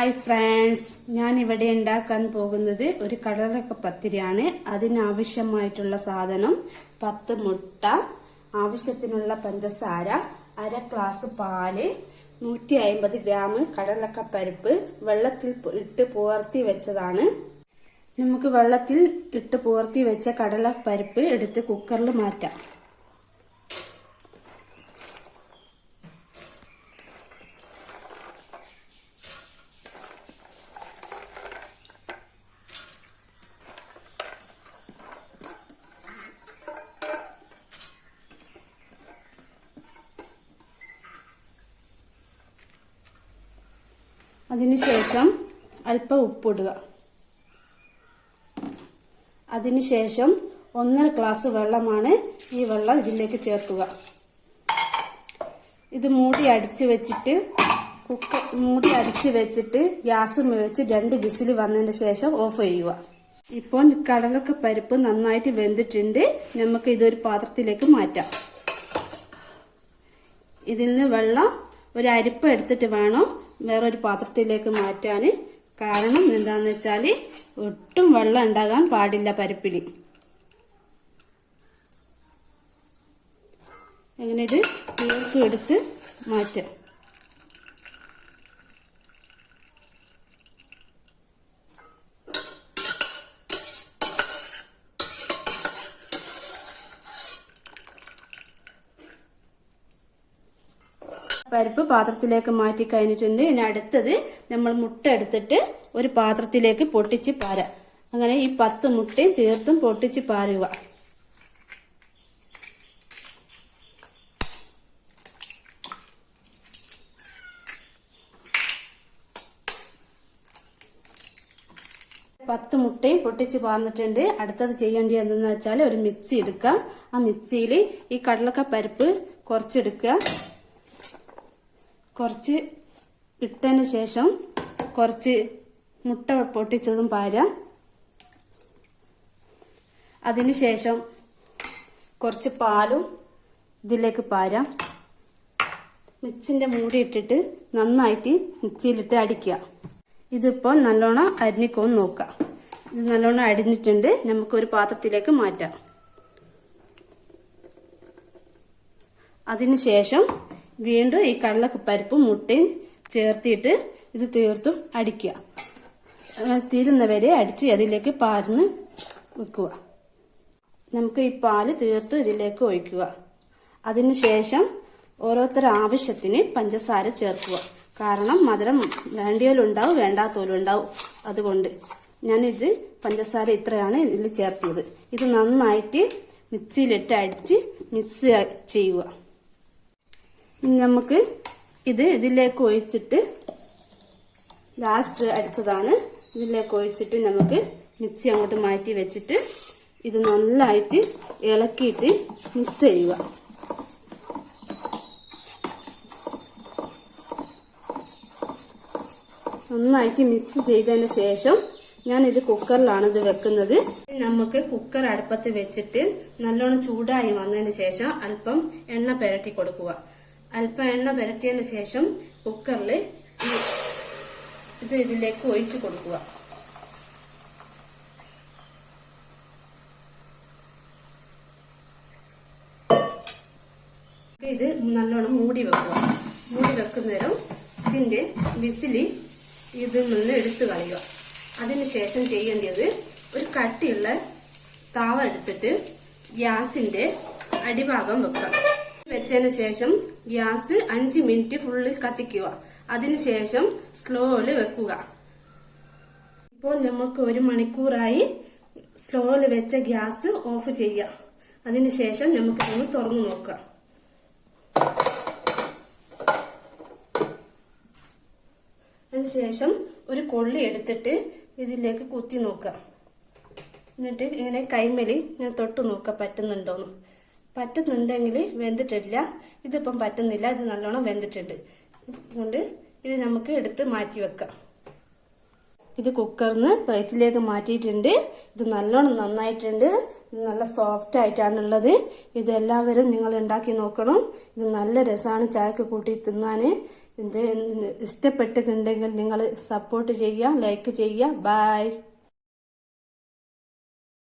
Hi friends ഞാൻ ഇവിടെ ഉണ്ടാക്കാൻ പോകുന്നത് ഒരു കടലക്ക പത്തിരിയാണ്. അതിനാവശ്യമായിട്ടുള്ള സാധനം പത്ത് മുട്ട ആവശ്യത്തിനുള്ള പഞ്ചസാര അര ഗ്ലാസ് പാൽ നൂറ്റി അമ്പത് ഗ്രാം കടലക്ക പരിപ്പ് വെള്ളത്തിൽ ഇട്ട് പുവർത്തി വെച്ചതാണ്. നമുക്ക് വെള്ളത്തിൽ ഇട്ട് പുവർത്തി വെച്ച കടലപ്പരിപ്പ് എടുത്ത് കുക്കറിൽ മാറ്റാം. അതിനുശേഷം അല്പം ഉപ്പിടുക. അതിനുശേഷം ഒന്നര ഗ്ലാസ് വെള്ളമാണ് ഈ വെള്ളം ഇതിലേക്ക് ചേർക്കുക. ഇത് മൂടി അടിച്ച് വെച്ചിട്ട് കുക്കർ മൂടി അടിച്ച് വെച്ചിട്ട് ഗ്യാസ് വെച്ച് രണ്ട് വിസിൽ വന്നതിന് ശേഷം ഓഫ് ചെയ്യുക. ഇപ്പോൾ കടലൊക്കെ പരിപ്പ് നന്നായിട്ട് വെന്തിട്ടുണ്ട്. നമുക്ക് ഇതൊരു പാത്രത്തിലേക്ക് മാറ്റാം. ഇതിൽ നിന്ന് വെള്ളം ഒരു അരിപ്പ് എടുത്തിട്ട് വേണം വേറൊരു പാത്രത്തിലേക്ക് മാറ്റാൻ കാരണം എന്താന്ന് വെച്ചാൽ ഒട്ടും വെള്ളം ഉണ്ടാകാൻ പാടില്ല പരിപ്പിൽ അങ്ങനെ ഇത് തീർത്തും എടുത്ത് മാറ്റാം പരിപ്പ് പാത്രത്തിലേക്ക് മാറ്റി കഴിഞ്ഞിട്ടുണ്ട്. ഇനി അടുത്തത് നമ്മൾ മുട്ട എടുത്തിട്ട് ഒരു പാത്രത്തിലേക്ക് പൊട്ടിച്ച് പാര. അങ്ങനെ ഈ പത്ത് മുട്ടയും തീർത്തും പൊട്ടിച്ച് പാരുക. പത്ത് മുട്ടയും പൊട്ടിച്ച് പാർന്നിട്ടുണ്ട്. അടുത്തത് ചെയ്യേണ്ടി എന്തെന്ന് വെച്ചാൽ ഒരു മിക്സി എടുക്കുക. ആ മിക്സിയിൽ ഈ കടലക്ക പരിപ്പ് കുറച്ചെടുക്കുക. കുറച്ച് ഇട്ടതിന് ശേഷം കുറച്ച് മുട്ട പൊട്ടിച്ചതും പാരാം. അതിനുശേഷം കുറച്ച് പാലും ഇതിലേക്ക് പാരാം. മിക്സിന്റെ മൂടി ഇട്ടിട്ട് നന്നായിട്ട് മിക്സിയിലിട്ട് അടിക്കുക. ഇതിപ്പോൾ നല്ലോണം അരിഞ്ഞിക്കൊന്ന് നോക്കാം ഇത് നല്ലോണം അരിഞ്ഞിട്ടുണ്ട്. നമുക്കൊരു പാത്രത്തിലേക്ക് മാറ്റാം. അതിനുശേഷം വീണ്ടും ഈ കള്ളപ്പരിപ്പും മുട്ടയും ചേർത്തിട്ട് ഇത് തീർത്തും അടിക്കുക. തീരുന്നവരെ അടിച്ച് അതിലേക്ക് പാർന്ന് വെക്കുക. നമുക്ക് ഈ പാൽ തീർത്തും ഇതിലേക്ക് ഒഴിക്കുക. അതിനുശേഷം ഓരോരുത്തർ ആവശ്യത്തിന് പഞ്ചസാര ചേർക്കുക. കാരണം മധുരം വേണ്ടിയാലുണ്ടാവും വേണ്ടാത്തോലും ഉണ്ടാവും അതുകൊണ്ട് ഞാനിത് പഞ്ചസാര ഇത്രയാണ് ഇതിൽ ചേർത്തത് ഇത് നന്നായിട്ട് മിക്സിയിലിട്ട് അടിച്ച് മിക്സ് ചെയ്യുക. നമുക്ക് ഇത് ഇതിലേക്ക് ഒഴിച്ചിട്ട് ലാസ്റ്റ് അടിച്ചതാണ്. ഇതിലേക്ക് ഒഴിച്ചിട്ട് നമുക്ക് മിക്സി അങ്ങോട്ട് മാറ്റി വെച്ചിട്ട് ഇത് നന്നായിട്ട് ഇളക്കിയിട്ട് മിക്സ് ചെയ്യുക. നന്നായിട്ട് മിക്സ് ചെയ്തതിന് ശേഷം ഞാൻ ഇത് കുക്കറിലാണ് ഇത് വെക്കുന്നത്. നമുക്ക് കുക്കർ അടുപ്പത്ത് വെച്ചിട്ട് നല്ലോണം ചൂടായി വന്നതിന് ശേഷം അല്പം എണ്ണ പുരട്ടി കൊടുക്കുക. അല്പം എണ്ണ പുരട്ടിയതിന് ശേഷം കുക്കറിൽ ഇത് ഇതിലേക്ക് ഒഴിച്ചു കൊടുക്കുക. ഇത് നല്ലോണം മൂടി വെക്കുക. മൂടി വെക്കുന്നേരം ഇതിന്റെ വിസിലി ഇതിൽ നിന്ന് എടുത്തു കളയുക. അതിനുശേഷം ചെയ്യേണ്ടത് ഒരു കട്ടിയുള്ള താവ എടുത്തിട്ട് ഗ്യാസിന്റെ അടിഭാഗം വെക്കുക. വെച്ചതിന് ശേഷം ഗ്യാസ് അഞ്ച് മിനിറ്റ് ഫുള്ളിൽ കത്തിക്കുക. അതിനുശേഷം സ്ലോയിൽ വെക്കുക. ഇപ്പോൾ നമുക്ക് ഒരു മണിക്കൂറായി സ്ലോയിൽ വെച്ച ഗ്യാസ് ഓഫ് ചെയ്യാം അതിനുശേഷം നമുക്ക് ഒന്ന് തുറന്നു നോക്കാം അതിനുശേഷം ഒരു കൊള്ളി എടുത്തിട്ട് ഇതിലേക്ക് കുത്തി നോക്കാം എന്നിട്ട് ഇങ്ങനെ കൈമലി ഇങ്ങനെ തൊട്ട് നോക്കുക പറ്റുന്നുണ്ടോന്ന്. പറ്റുന്നുണ്ടെങ്കിൽ വെന്തിട്ടില്ല. ഇതിപ്പം പറ്റുന്നില്ല. ഇത് നല്ലോണം വെന്തിട്ടുണ്ട്. അതുകൊണ്ട് ഇത് നമുക്ക് എടുത്ത് മാറ്റി വെക്കാം. ഇത് കുക്കറിന്ന് പ്ലേറ്റിലേക്ക് മാറ്റിയിട്ടുണ്ട്. ഇത് നല്ലോണം നന്നായിട്ടുണ്ട്. ഇത് നല്ല സോഫ്റ്റ് ആയിട്ടാണുള്ളത്. ഇത് എല്ലാവരും നിങ്ങൾ ഉണ്ടാക്കി നോക്കണം. ഇത് നല്ല രസമാണ് ചായക്ക് കൂട്ടി തിന്നാൻ ഇത് ഇഷ്ടപ്പെട്ടിട്ടുണ്ടെങ്കിൽ നിങ്ങൾ സപ്പോർട്ട് ചെയ്യുക ലൈക്ക് ചെയ്യുക. ബൈ